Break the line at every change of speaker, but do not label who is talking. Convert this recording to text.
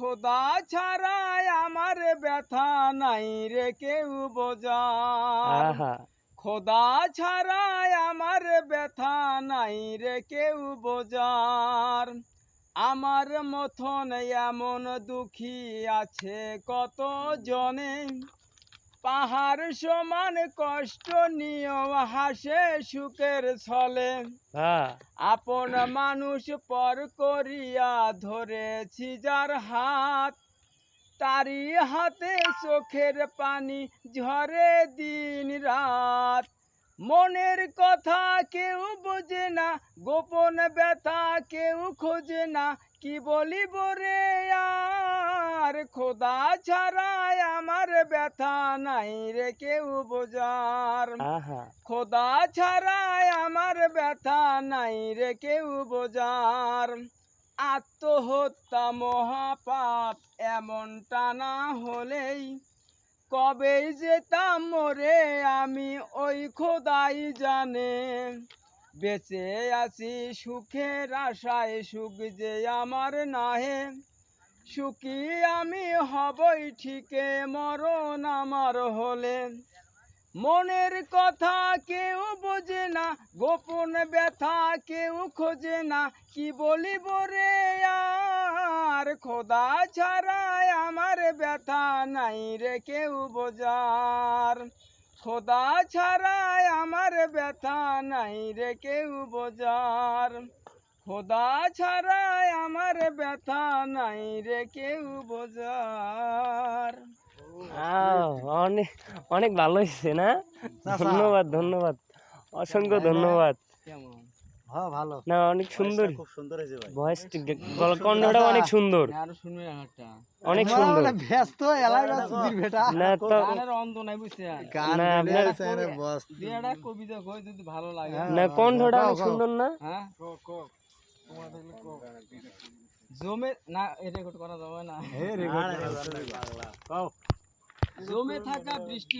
খোদা ছাড়াই আমার ব্যথা নাই রে কেউ
বোঝা
খোদা ছাড়াই আমার ব্যথা নাই রে কেউ বোঝার। আমার মতন এমন দুঃখী আছে কত জনে পাহাড় সমান কষ্ট নিয়েও হাসে সুখের ছলে।
হ্যাঁ।
আপন মানুষ পর করিয়া ধরেছি যার হাত তারি হাতে চোখের পানি ঝরে দিন রাত। মনের কথা কেউ বোঝে না গোপন ব্যথা কেউ খোঁজে না কি বলিব রে আর খোদা ছাড়াই আমার ব্যথা নাই রে কেউ বোঝার। খোদা ছাড়াই আমার ব্যথা নাই রে কেউ বোঝার। আত্মহত্যা মহাপাপ এমনটা না হলেই কবেই যেতাম মরে আমি ওই খোদাই জানে। বেঁচে আছি সুখের আশায় সুখ যে আমার নাহে। সুখী আমি হবই ঠিকে, মরণ আমার হলে। মনের কথা কেউ বোঝে না, গোপন ব্যথা কেউ খোঁজে না। কি বলিব রে আর, খোদা ছাড়াই আমার ব্যথা নাই রে কেউ বোঝার। খোদা ছাড়াই আমার ব্যথা নাই রে কেউ বোঝার। খোদা ছাড়াই আমার ব্যথা নাই রে কেউ বোঝার।
অনেক অনেক ভালো হয়েছে না? ধন্যবাদ ধন্যবাদ। অসংখ্য ধন্যবাদ।
কেমন?
হ্যাঁ ভালো।
না অনেক সুন্দর।
খুব সুন্দর হয়েছে ভাই।
ভয়েস কণ্ঠটা অনেক সুন্দর।
আরও শুনবে একটা
অনেক সুন্দর।
ব্যস্ত এলাই ব্যস্ত বেটা।
না তো
গানের অন্ত নাই বুঝছে
গান
আপনার-
আছে বস
কবিতা কই যদি ভালো লাগে।
না কণ্ঠটা অনেক সুন্দর না?
হ্যাঁ? জমে না এটা রেকর্ড করা যাবে না।
হে রেকর্ড
জমে থাকা বৃষ্টি